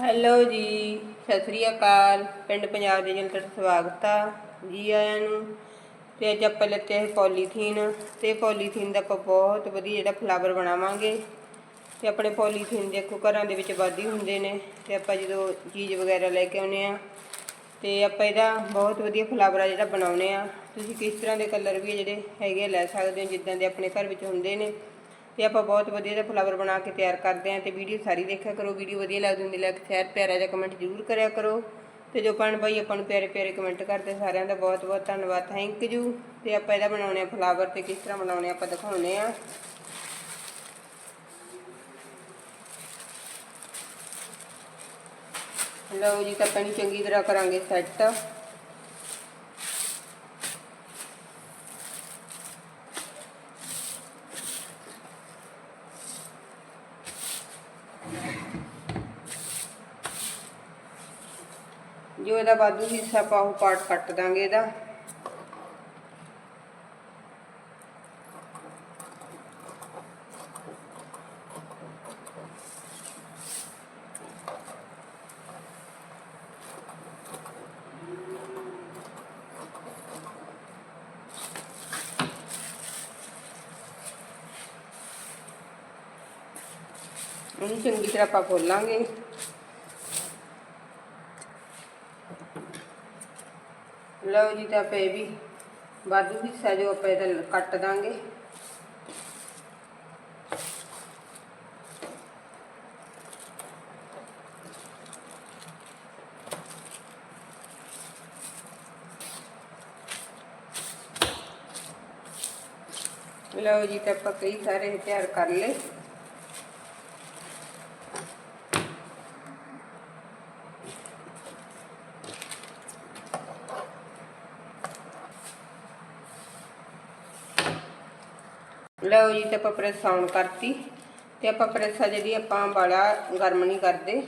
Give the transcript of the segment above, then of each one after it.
Hello ਜੀ, ਸਤਿ ਸ੍ਰੀ ਅਕਾਲ। ਪਿੰਡ ਪੰਜਾਬ ਦੇ ਜਨ ਸਵਾਗਤ ਆ ਜੀ ਆਇਆਂ ਨੂੰ। ਤੇ ਅੱਜ ਆਪਾਂ ਲੈਤੇ ਹੈ ਪੋਲੀਥੀਨ, ਤੇ ਪੋਲੀਥੀਨ ਦਾ ਆਪਾਂ ਬਹੁਤ ਵਧੀਆ ਜਿਹੜਾ ਫਲਾਵਰ ਬਣਾਵਾਂਗੇ। ਤੇ ਆਪਣੇ ਪੋਲੀਥੀਨ ਦੇਖੋ, ਘਰਾਂ ਦੇ ਵਿੱਚ ਵਾਧੀ ਹੁੰਦੇ ਨੇ। ਤੇ ਆਪਾਂ ਜਦੋਂ ਚੀਜ਼ ਵਗੈਰਾ ਲੈ ਕੇ ਆਉਨੇ ਆ, ਤੇ ਆਪਾਂ ਇਹਦਾ ਬਹੁਤ ਵਧੀਆ ਫਲਾਵਰ ਆ ਜਿਹੜਾ ਬਣਾਉਨੇ ਆ। ਤੁਸੀਂ ਕਿਸ ਤਰ੍ਹਾਂ ਦੇ ਕਲਰ ਵੀ ਜਿਹੜੇ ਹੈਗੇ ਆ, ਲੈ ਸਕਦੇ ਹੋ, ਜਿੱਦਾਂ ਦੇ ਆਪਣੇ ਘਰ ਵਿੱਚ ਹੁੰਦੇ ਨੇ। ਤੇ ਆਪਾਂ ਬਹੁਤ ਵਧੀਆ ਜਿਹਾ ਫਲਾਵਰ ਬਣਾ ਕੇ ਤਿਆਰ ਕਰਦੇ ਆਂ ਤੇ ਵੀਡੀਓ ਸਾਰੀ ਦੇਖਿਆ ਕਰੋ ਵੀਡੀਓ ਵਧੀਆ ਲੱਗਦੀ ਹੁੰਦੀ ਲਾਈਕ ਸ਼ੇਅਰ ਪਿਆਰਾ ਜਿਹਾ ਕਮੈਂਟ ਜ਼ਰੂਰ ਕਰਿਆ ਕਰੋ। ਤੇ ਜੋ ਭੈਣ ਭਾਈ ਆਪਾਂ ਨੂੰ ਪਿਆਰੇ ਪਿਆਰੇ ਕਮੈਂਟ ਕਰਦੇ, ਸਾਰਿਆਂ ਦਾ ਬਹੁਤ ਬਹੁਤ ਧੰਨਵਾਦ ਥੈਂਕ ਯੂ ਤੇ ਆਪਾਂ ਇਹਦਾ ਬਣਾਉਣੇ ਆ ਫਲਾਵਰ ਤੇ ਕਿਸ ਤਰ੍ਹਾਂ ਬਣਾਉਣੇ ਆਪਾਂ ਦਿਖਾਉਣੇ ਆ ਲਓ ਜੀ, ਤਾਂ ਆਪਾਂ ਇਹਨੂੰ ਚੰਗੀ ਤਰ੍ਹਾਂ ਕਰਾਂਗੇ ਸੈੱਟ ਜੋ ਇਹਦਾ ਵਾਧੂ ਹਿੱਸਾ ਆਪਾਂ ਉਹ ਪਾਰਟ ਕੱਟ ਦਾਂਗੇ ਇਹਦਾ। ਇਹਨੂੰ ਚੰਗੀ ਤਰ੍ਹਾਂ ਆਪਾਂ ਖੋਲਾਂਗੇ। ਲਓ ਜੀ ਤਾਂ ਪਏ ਵੀ ਵਾਧੂ ਹਿੱਸਾ ਜੋ ਆਪਾਂ ਇਹਦਾ ਕੱਟ ਦਾਂਗੇ। ਲਓ ਜੀ ਤਾਂ ਆਪਾਂ ਕਈ ਸਾਰੇ ਤਿਆਰ ਕਰ ਲਏ। ਲਓ ਜੀ ਤੇ ਆਪਾਂ ਪ੍ਰੈਸ ਆਨ ਕਰਤੀ ਤੇ ਆਪਾਂ ਪ੍ਰੈਸ ਆ ਜਿਹੜੀ ਆਪਾਂ ਬਾਲਾ ਗਰਮ ਨਹੀਂ ਕਰਦੇ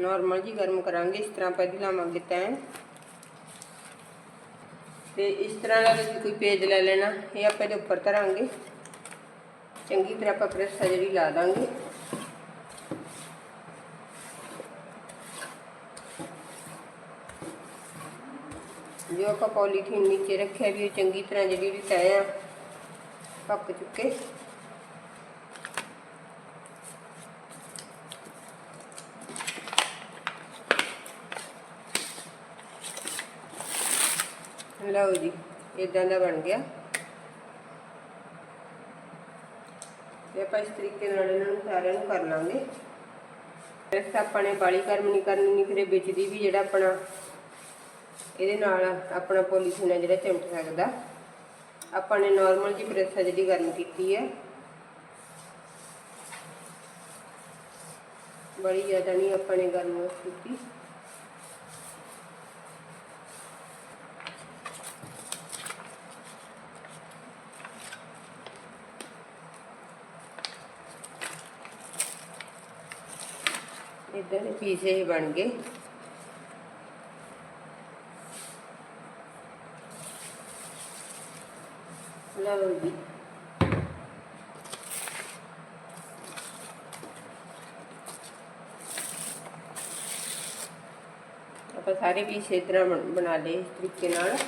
ਨਾਰਮਲ ਜੀ ਗਰਮ ਕਰਾਂਗੇ, ਇਸ ਤਰ੍ਹਾਂ ਪਹਿਲਾਂ ਲਾਵਾਂਗੇ ਤੈਨ। ਤੇ ਇਸ ਤਰ੍ਹਾਂ ਦਾ ਤੁਸੀਂ ਕੋਈ ਪੇਜ ਲੈ ਲੈਣਾ, ਇਹ ਆਪਾਂ ਇਹਦੇ ਉੱਪਰ ਧਰਾਂਗੇ। ਚੰਗੀ ਤਰ੍ਹਾਂ ਆਪਾਂ ਪ੍ਰੈਸ ਆ ਜਿਹੜੀ ਲਾ ਦਾਂਗੇ। ਜੋ ਆਪਾਂ ਪੋਲੀਥੀਨ ਨੀਚੇ ਰੱਖਿਆ ਵੀ ਉਹ ਚੰਗੀ ਤਰ੍ਹਾਂ ਜਿਹੜੀ ਵੀ ਤੈਅ ਆ ਪੱਕ ਚੁੱਕੇ ਲਓ ਜੀ ਇਦਾਂ ਦਾ ਬਣ ਗਿਆ। ਤੇ ਆਪਾਂ ਇਸ ਤਰੀਕੇ ਨਾਲ ਇਹਨਾਂ ਨੂੰ ਸਾਰਿਆਂ ਨੂੰ ਕਰ ਲਾਂਗੇ। ਇਸ ਆਪਾਂ ਨੇ ਬਾਲੀ ਕਰਮ ਨਹੀਂ ਕਰਨੀ ਨਹੀਂ ਫਿਰ ਇਹ ਵਿੱਚ ਦੀ ਵੀ ਜਿਹੜਾ ਆਪਣਾ ਇਹਦੇ ਨਾਲ ਆਪਣਾ ਪੋਲੀਥੀਨ ਹੈ ਜਿਹੜਾ ਚਮਟ ਸਕਦਾ। ਆਪਾਂ ਨੇ ਨਾਰਮਲ ਜੀ ਪ੍ਰੈਸ ਆ ਜਿਹੜੀ ਗਰਮ ਕੀਤੀ ਹੈ ਬੜੀ ਜ਼ਿਆਦਾ ਨਹੀਂ ਆਪਾਂ ਨੇ ਗਰਮ ਕੀਤੀ। ਇਦਾਂ ਦੇ ਪੀਸੇ ਹੀ ਬਣ ਲਓ ਜੀ। ਆਪਾਂ ਸਾਰੇ ਪੀਸ ਇਸ ਤਰ੍ਹਾਂ ਬਣ- ਬਣਾ ਲਏ ਇਸ ਤਰੀਕੇ ਨਾਲ।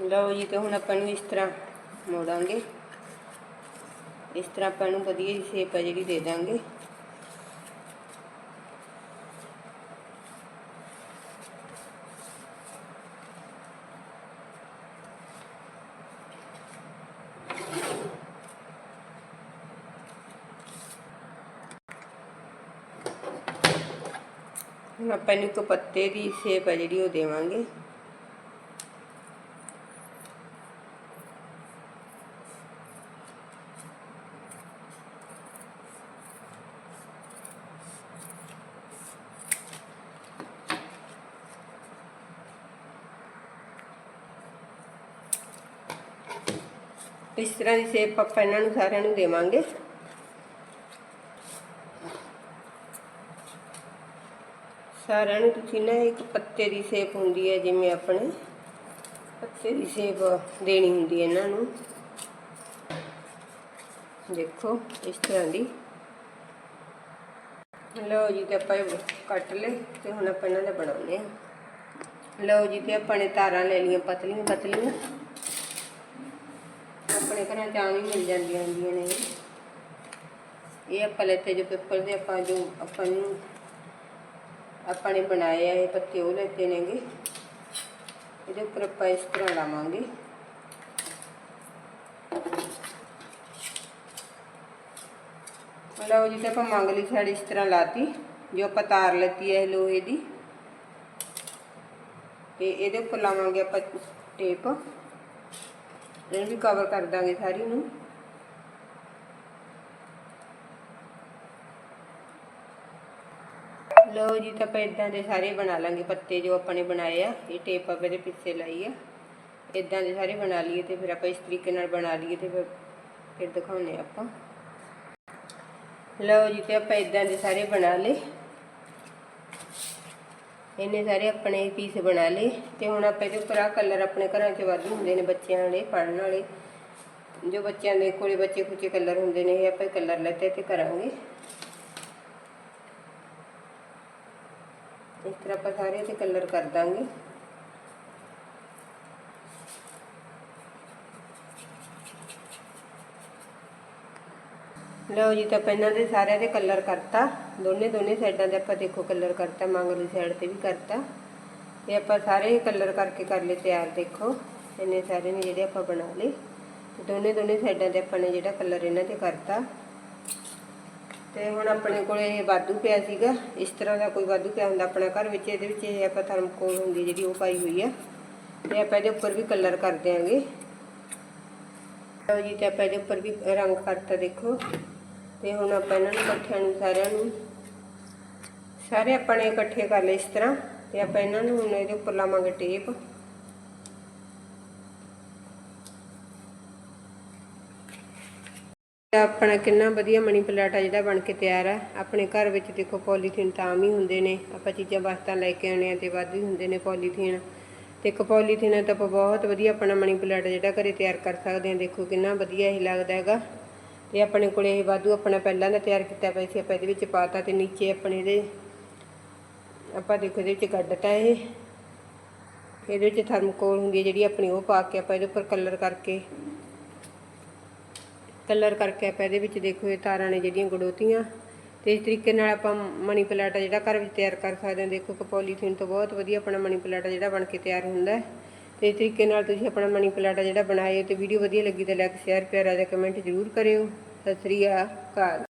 ਲਓ ਜੀ, ਤੇ ਹੁਣ ਆਪਾਂ ਨੂੰ ਇਸ ਤਰ੍ਹਾਂ ਮੋੜਾਂਗੇ। ਇਸ ਤਰ੍ਹਾਂ ਆਪਾਂ ਨੂੰ ਵਧੀਆ ਜਿਹੀ ਸ਼ੇਪ ਆ ਜਿਹੜੀ ਦੇ ਦਾਂਗੇ। ਹੁਣ ਆਪਾਂ ਇਹਨੂੰ ਇੱਕ ਪੱਤੇ ਦੀ ਸ਼ੇਪ ਹੈ ਜਿਹੜੀ ਉਹ ਦੇਵਾਂਗੇ। ਇਸ ਤਰ੍ਹਾਂ ਦੀ ਸ਼ੇਪ ਆਪਾਂ ਇਹਨਾਂ ਨੂੰ ਸਾਰਿਆਂ ਨੂੰ ਦੇਵਾਂਗੇ। ਸਾਰਿਆਂ ਨੂੰ ਤੁਸੀਂ ਨਾ ਇੱਕ ਪੱਤੇ ਦੀ ਸ਼ੇਪ ਹੁੰਦੀ ਹੈ, ਜਿਵੇਂ ਆਪਣੇ ਪੱਤੇ ਦੀ ਸ਼ੇਪ ਦੇਣੀ ਹੁੰਦੀ ਹੈ ਇਹਨਾਂ ਨੂੰ। ਦੇਖੋ, ਇਸ ਤਰ੍ਹਾਂ ਦੀ। ਲਓ ਜੀ ਤੇ ਆਪਾਂ ਕੱਟ ਲਏ ਤੇ ਹੁਣ ਆਪਾਂ ਇਹਨਾਂ ਦਾ ਬਣਾਉਂਦੇ ਹਾਂ। ਲਓ ਜੀ ਤੇ ਆਪਾਂ ਨੇ ਤਾਰਾਂ ਲੈ ਲਈਆਂ, ਪਤਲੀਆਂ ਪਤਲੀਆਂ। ਆਪਣੇ ਘਰਾਂ ਚ ਆਮ ਹੀ ਮਿਲ ਜਾਂਦੀਆਂ ਹੁੰਦੀਆਂ ਨੇ ਇਹ। ਇਹ ਆਪਾਂ ਲੈਤੇ ਜੋ ਪੇਪਰ ਦੇ ਆਪਾਂ ਜੋ ਆਪਾਂ ਨੂੰ ਆਪਾਂ ਨੇ ਬਣਾਏ ਆ ਇਹ ਪੱਤੇ, ਉਹ ਲੈਤੇ ਨੇਗੇ। ਇਹਦੇ ਉੱਪਰ ਆਪਾਂ ਇਸ ਤਰ੍ਹਾਂ ਲਾਵਾਂਗੇ। ਲਓ ਜੀ, ਤੇ ਆਪਾਂ ਮੰਗਲੀ ਸਾਈਡ ਇਸ ਤਰ੍ਹਾਂ ਲਾਤੀ, ਜੋ ਆਪਾਂ ਤਾਰ ਲੈਤੀ ਹੈ ਇਹ ਲੋਹੇ ਦੀ। ਤੇ ਇਹਦੇ ਉੱਪਰ ਲਾਵਾਂਗੇ ਆਪਾਂ ਟੇਪ। ਇਹਨੂੰ ਵੀ ਕਵਰ ਕਰ ਦਾਂਗੇ ਸਾਰੀ ਨੂੰ। ਲਓ ਜੀ, ਤਾਂ ਆਪਾਂ ਇਦਾਂ ਦੇ ਸਾਰੇ ਬਣਾ ਲਾਂਗੇ ਪੱਤੇ ਜੋ ਆਪਾਂ ਨੇ ਬਣਾਏ ਆ। ਇਹ ਟੇਪ ਆਪਾਂ ਦੇ ਪਿੱਛੇ ਲਾਈ ਆ। ਇਦਾਂ ਦੇ ਸਾਰੇ ਬਣਾ ਲਈਏ ਤੇ ਫਿਰ ਆਪਾਂ ਇਸ ਤਰੀਕੇ ਨਾਲ ਬਣਾ ਲਈਏ ਤੇ ਫਿਰ ਫਿਰ ਦਿਖਾਉਨੇ ਆਪਾਂ। ਲਓ ਜੀ, ਤੇ ਆਪਾਂ ਇਦਾਂ ਦੇ ਸਾਰੇ ਬਣਾ ਲਏ। ਇਹਨੇ ਸਾਰੇ ਆਪਣੇ ਪੀਸ ਬਣਾ ਲਏ। ਤੇ ਹੁਣ ਆਪਾਂ ਇਹਦੇ ਉੱਪਰ ਆ ਕਲਰ ਆਪਣੇ ਘਰਾਂ 'ਚ ਵਾਧੂ ਹੁੰਦੇ ਨੇ ਬੱਚਿਆਂ ਵਾਲੇ ਪੜਨ ਵਾਲੇ। ਜੋ ਬੱਚਿਆਂ ਦੇ ਕੋਲੇ ਬੱਚੇ ਕੁਚੇ ਕਲਰ ਹੁੰਦੇ ਨੇ, ਇਹ ਆਪਾਂ ਕਲਰ ਲੈਤੇ ਤੇ ਕਰਾਂਗੇ। ਇਸ ਤਰ੍ਹਾਂ ਆਪਾਂ ਸਾਰੇ ਤੇ ਕਲਰ ਕਰ ਦਾਂਗੇ। ਲਓ ਜੀ, ਤਾਂ ਆਪਾਂ ਇਹਨਾਂ ਦੇ ਸਾਰਿਆਂ ਦੇ ਕਲਰ ਕਰਤਾ। ਦੋਨੇ ਦੋਨੇ ਸਾਈਡਾਂ ਤੇ ਆਪਾਂ ਦੇਖੋ ਕਲਰ ਕਰਤਾ, ਮੰਗਲੀ ਸਾਈਡ ਤੇ ਵੀ ਕਰਤਾ। ਤੇ ਆਪਾਂ ਸਾਰੇ ਕਲਰ ਕਰਕੇ ਕਰ ਲਏ ਤਿਆਰ, ਦੇਖੋ। ਇੰਨੇ ਸਾਰੇ ਨੇ ਜਿਹੜੇ ਆਪਾਂ ਬਣਾ ਲਏ। ਦੋਨੇ ਦੋਨੇ ਸਾਈਡਾਂ ਤੇ ਆਪਾਂ ਨੇ ਜਿਹੜਾ ਕਲਰ ਇਹਨਾਂ ਤੇ ਕਰਤਾ। ਤੇ ਹੁਣ ਆਪਣੇ ਕੋਲੇ ਇਹ ਵਾਧੂ ਪਿਆ ਸੀਗਾ। ਇਸ ਤਰ੍ਹਾਂ ਦਾ ਕੋਈ ਵਾਧੂ ਪਿਆ ਹੁੰਦਾ ਆਪਣਾ ਘਰ ਵਿੱਚ, ਇਹਦੇ ਵਿੱਚ ਇਹ ਆਪਾਂ ਥਰਮਕੋਲ ਹੁੰਦੀ ਜਿਹੜੀ ਉਹ ਪਾਈ ਹੋਈ ਆ। ਤੇ ਆਪਾਂ ਇਹਦੇ ਉੱਪਰ ਵੀ ਕਲਰ ਕਰ ਦਿਆਂਗੇ। ਲਓ ਜੀ, ਤੇ ਆਪਾਂ ਇਹਦੇ ਉੱਪਰ ਵੀ ਰੰਗ ਕਰਤਾ ਦੇਖੋ। ਤੇ ਹੁਣ ਆਪਾਂ ਇਹਨਾਂ ਨੂੰ ਇਕੱਠਿਆਂ ਨੂੰ ਸਾਰਿਆਂ ਨੂੰ, ਸਾਰੇ ਆਪਾਂ ਨੇ ਇਕੱਠੇ ਕਰ ਲਏ ਇਸ ਤਰ੍ਹਾਂ। ਤੇ ਆਪਾਂ ਇਹਨਾਂ ਨੂੰ ਹੁਣ ਇਹਦੇ ਉੱਪਰ ਲਾਵਾਂਗੇ ਟੇਪ ਆਪਣਾ ਕਿੰਨਾ ਵਧੀਆ ਮਣੀ ਪਲਾਟ ਆ ਜਿਹੜਾ ਬਣ ਕੇ ਤਿਆਰ ਆ। ਆਪਣੇ ਘਰ ਵਿੱਚ ਦੇਖੋ ਪੋਲੀਥੀਨ ਤਾਂ ਆਮ ਹੀ ਹੁੰਦੇ ਨੇ। ਆਪਾਂ ਚੀਜ਼ਾਂ ਵਸਤਾਂ ਲੈ ਕੇ ਆਉਣੇ ਆ ਤੇ ਵਾਧੂ ਹੀ ਹੁੰਦੇ ਨੇ ਪੋਲੀਥੀਨ। ਤੇ ਇੱਕ ਪੋਲੀਥੀਨ ਤਾਂ ਆਪਾਂ ਬਹੁਤ ਵਧੀਆ ਆਪਣਾ ਮਣੀ ਪਲਾਟ ਜਿਹੜਾ ਘਰੇ ਤਿਆਰ ਕਰ ਸਕਦੇ ਆ ਦੇਖੋ ਕਿੰਨਾ ਵਧੀਆ ਇਹ ਲੱਗਦਾ ਹੈਗਾ। ਤੇ ਆਪਣੇ ਕੋਲੇ ਇਹ ਵਾਧੂ ਆਪਣਾ ਪਹਿਲਾਂ ਦਾ ਤਿਆਰ ਕੀਤਾ ਪਿਆ ਸੀ। ਆਪਾਂ ਇਹਦੇ ਵਿੱਚ ਪਾਤਾ ਤੇ ਨੀਚੇ ਆਪਣੇ ਇਹਦੇ ਆਪਾਂ ਦੇਖੋ ਇਹਦੇ ਵਿੱਚ ਕੱਢਤਾ ਇਹ। ਇਹਦੇ ਵਿੱਚ ਥਰਮੋਕੋਲ ਹੁੰਦੀ ਹੈ ਜਿਹੜੀ ਆਪਣੀ ਉਹ ਪਾ ਕੇ ਆਪਾਂ ਇਹਦੇ ਉੱਪਰ ਕਲਰ ਕਰਕੇ ਕਲਰ ਕਰਕੇ ਆਪਾਂ ਇਹਦੇ ਵਿੱਚ ਦੇਖੋ ਇਹ ਤਾਰਾਂ ਨੇ ਜਿਹੜੀਆਂ ਗੜੋਤੀਆਂ। ਤੇ ਇਸ ਤਰੀਕੇ ਨਾਲ ਆਪਾਂ ਮਨੀ ਪਲਾਟਾ ਜਿਹੜਾ ਘਰ ਵਿੱਚ ਤਿਆਰ ਕਰ ਸਕਦੇ ਹਾਂ। ਦੇਖੋ ਕਿ ਪੋਲੀਥੀਨ ਤੋਂ ਬਹੁਤ ਵਧੀਆ ਆਪਣਾ ਮਨੀ ਪਲਾਟਾ ਜਿਹੜਾ ਬਣ ਕੇ ਤਿਆਰ ਹੁੰਦਾ ਹੈ। ਤੇ ਇਸ ਤਰੀਕੇ ਨਾਲ ਤੁਸੀਂ ਆਪਣਾ ਮਨੀ ਪਲਾਟਾ ਜਿਹੜਾ ਬਣਾਇਓ ਤੇ ਵੀਡੀਓ ਵਧੀਆ ਲੱਗੀ ਤਾਂ ਲਾਈਕ ਸ਼ੇਅਰ ਪਿਆਰਾ ਜਿਹਾ ਕਮੈਂਟ ਜ਼ਰੂਰ ਕਰਿਓ। ਸਤਿ ਸ੍ਰੀ ਅਕਾਲ।